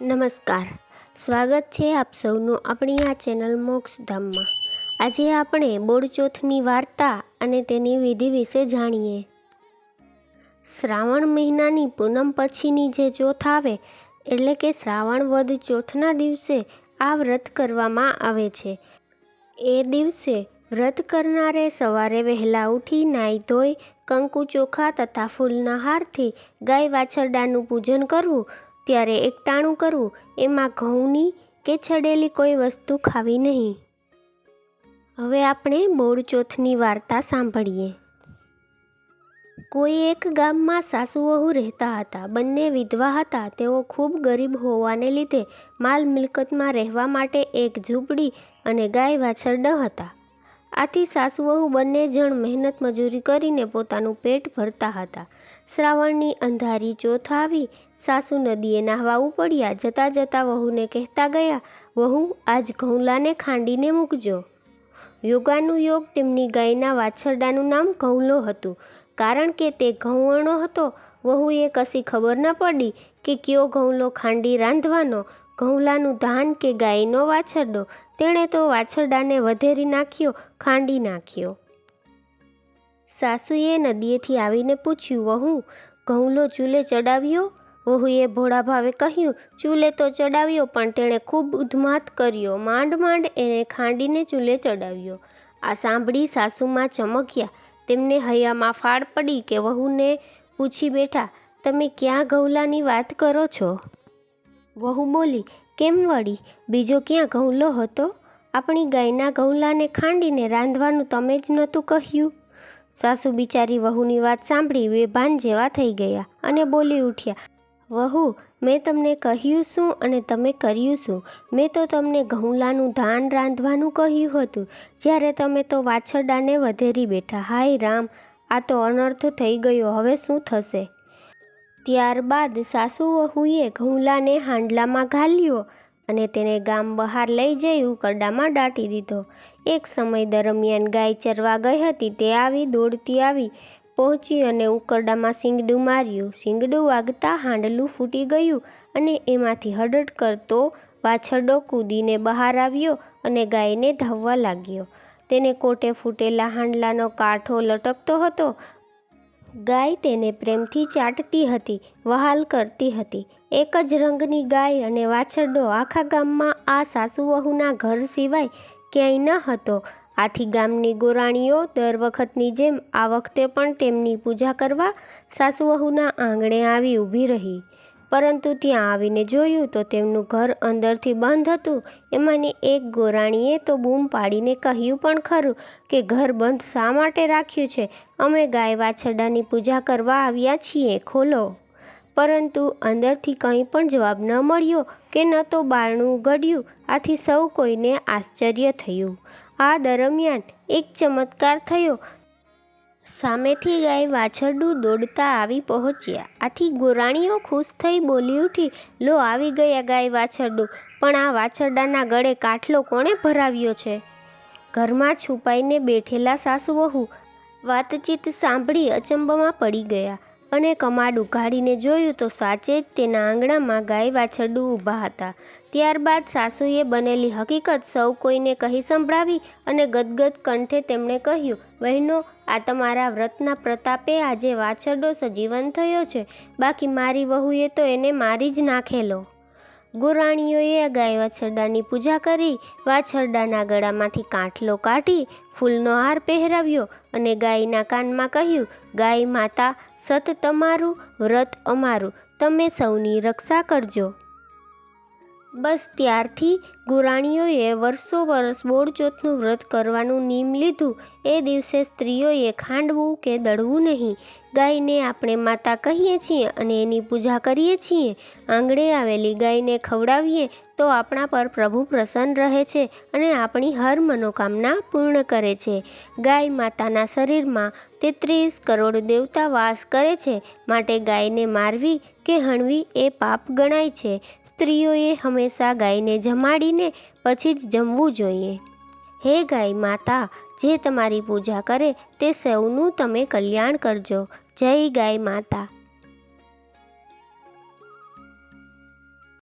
નમસ્કાર. સ્વાગત છે આપ સૌનું આપણી આ ચેનલ મોક્ષધામમાં આજે આપણે બોડચોથની વાર્તા અને તેની વિધિ વિશે જાણીએ. શ્રાવણ મહિનાની પૂનમ પછીની જે ચોથ આવે, એટલે કે શ્રાવણ વધ ચોથના દિવસે આ વ્રત કરવામાં આવે છે. એ દિવસે વ્રત કરનારે સવારે વહેલા ઉઠી નાહી ધોઈ, કંકુ ચોખા તથા ફૂલના હારથી ગાય વાછરડાનું પૂજન કરવું ત્યારે એકટાણું કરવું, એમાં ઘઉંની કે છડેલી કોઈ વસ્તુ ખાવી નહીં. હવે આપણે બોળચોથની વાર્તા સાંભળીએ. કોઈ એક ગામમાં સાસુ વહુ રહેતા હતા. બંને વિધવા હતા. તેઓ ખૂબ ગરીબ હોવાને લીધે માલ મિલકતમાં રહેવા માટે એક ઝૂંપડી અને ગાય વાછરડ હતા. આથી સાસુ વહુ બંને જણ મહેનત મજૂરી કરીને પોતાનું પેટ ભરતા હતા. શ્રાવણની અંધારી ચોથ આવી, સાસુ નદીએ નાહવા ઉપડ્યા જતાં જતાં વહુને કહેતા ગયા, વહુ, આજ ઘઉંલાને ખાંડીને મૂકજો. યોગાનું યોગ તેમની ગાયના વાછરડાનું નામ ઘઉંલો હતું. કારણ કે તે ઘઉંવણો હતો, વહુએ કશી ખબર ન પડી કે કયો ઘઉંલો ખાંડી રાંધવાનો ઘઉંલાનું ધાન કે ગાયનો વાછરડો? તેણે તો વાછરડાને વધેરી નાખ્યો, ખાંડી નાખ્યો. સાસુએ નદીએથી આવીને પૂછ્યું, વહુ ઘઉંલો ચૂલે ચડાવ્યો? વહુએ ભોળા ભાવે કહ્યું, ચૂલે તો ચડાવ્યો, પણ તેણે ખૂબ ઉધમાત કર્યો. માંડ માંડ એને ખાંડીને ચૂલે ચડાવ્યો. આ સાંભળી સાસુમાં ચમક્યા. તેમને હૈયામાં ફાળ પડી કે વહુને પૂછી બેઠા, તમે ક્યાં ઘઉલાની વાત કરો છો? વહુ બોલી, કેમ વળી? બીજો ક્યાં ઘઉંલો હતો? આપણી ગાયના ઘઉંલાને ખાંડીને રાંધવાનું તમે જ નહોતું કહ્યું. સાસુ બિચારી વહુની વાત સાંભળી બેભાન જેવા થઈ ગયા અને બોલી ઉઠ્યા, વહુ, મેં તમને કહ્યું શું અને તમે કર્યું શું? મેં તો તમને ઘઉંલાનું ધાન રાંધવાનું કહ્યું હતું. જ્યારે તમે તો વાછરડાને વધેરી બેઠા. હાય રામ, આ તો અનર્થ થઈ ગયો. હવે શું થશે? ત્યારબાદ સાસુ વહુએ ઘઉંલાને હાંડલામાં ઘાલ્યો અને તેને ગામ બહાર લઈ જઈ ઉકરડામાં દાટી દીધો. એક સમય દરમિયાન ગાય ચરવા ગઈ હતી, તે આવી દોડતી આવી પહોંચી અને ઉકરડામાં શીંગડું માર્યું. શીંગડું વાગતા હાંડલું ફૂટી ગયું અને એમાંથી હડડ કરતો વાછરડો કૂદીને બહાર આવ્યો અને ગાયને ધાવવા લાગ્યો. તેને કોટે ફૂટેલા હાંડલાનો કાંઠો લટકતો હતો ગાય તેને પ્રેમથી ચાટતી હતી, વહાલ કરતી હતી. એક જ રંગની ગાય અને વાછરડો આખા ગામમાં આ સાસુ વહુના ઘર સિવાય ક્યાંય ન હતો. આથી ગામની ગોરાણીઓ દર વખતની જેમ આ વખતે પણ તેમની પૂજા કરવા સાસુ વહુના આંગણે આવી ઊભી રહી. પરંતુ ત્યાં આવીને જોયું તો તેમનું ઘર અંદરથી બંધ હતું. એમાંની એક ગોરાણીએ તો બૂમ પાડીને કહ્યું પણ ખરું કે ઘર બંધ શા માટે રાખ્યું છે? અમે ગાય વાછરડાની પૂજા કરવા આવ્યા છીએ, ખોલો. પરંતુ અંદરથી કંઈ પણ જવાબ ન મળ્યો કે ન તો બારણું ઉગડ્યું. આથી સૌ કોઈને આશ્ચર્ય થયું. આ દરમિયાન એક ચમત્કાર થયો. સામેથી ગાય વાછરડું દોડતા આવી પહોંચ્યા. આથી ગોરાણીઓ ખુશ થઈ બોલી ઉઠી, લો, આવી ગયા ગાય વાછરડું. પણ આ વાછરડાના ગળે કાટલો કોણે ભરાવ્યો છે? ઘરમાં છુપાઈને બેઠેલા સાસુ વહુ વાતચીત સાંભળી અચંબમાં પડી ગયા. અને કમાડ ઉઘાડીને જોયું તો સાચે જ તેના આંગણામાં ગાય વાછરડું ઊભા હતા. ત્યારબાદ સાસુએ બનેલી હકીકત સૌ કોઈને કહી સંભળાવી અને ગદગદ કંઠે તેમણે કહ્યું બહેનો આ તમારા વ્રતના પ્રતાપે આજે વાછરડો સજીવન થયો છે. બાકી મારી વહુએ તો એને મારી જ નાખેલો. ગોરાણીઓએ ગાય વાછરડાની પૂજા કરી, વાછરડાના ગળામાંથી કાંઠલો કાઢી, ફૂલનો હાર પહેરાવ્યો અને ગાયના કાનમાં કહ્યું, ગાય માતા સત તમારું વ્રત અમારું. તમે સૌની રક્ષા કરજો. બસ ત્યારથી ગુરાણીઓએ વર્ષો વર્ષ બોળચોથનું વ્રત કરવાનું નિયમ લીધું. એ દિવસે સ્ત્રીઓએ ખાંડવું કે દળવું નહીં. ગાયને આપણે માતા કહીએ છીએ અને એની પૂજા કરીએ છીએ. આંગણે આવેલી ગાયને ખવડાવીએ તો આપણા પર પ્રભુ પ્રસન્ન રહે છે અને આપણી હર મનોકામના પૂર્ણ કરે છે. ગાય માતાના શરીરમાં તેત્રીસ કરોડ દેવતા વાસ કરે છે. માટે ગાયને મારવી કે હણવી એ પાપ ગણાય છે. સ્ત્રીઓએ હંમેશા ગાયને જમાડીને પછી જ જમવું જોઈએ. હે ગાય માતા, જે તમારી પૂજા કરે તે સૌનું તમે કલ્યાણ કરજો. જય ગાય માતા.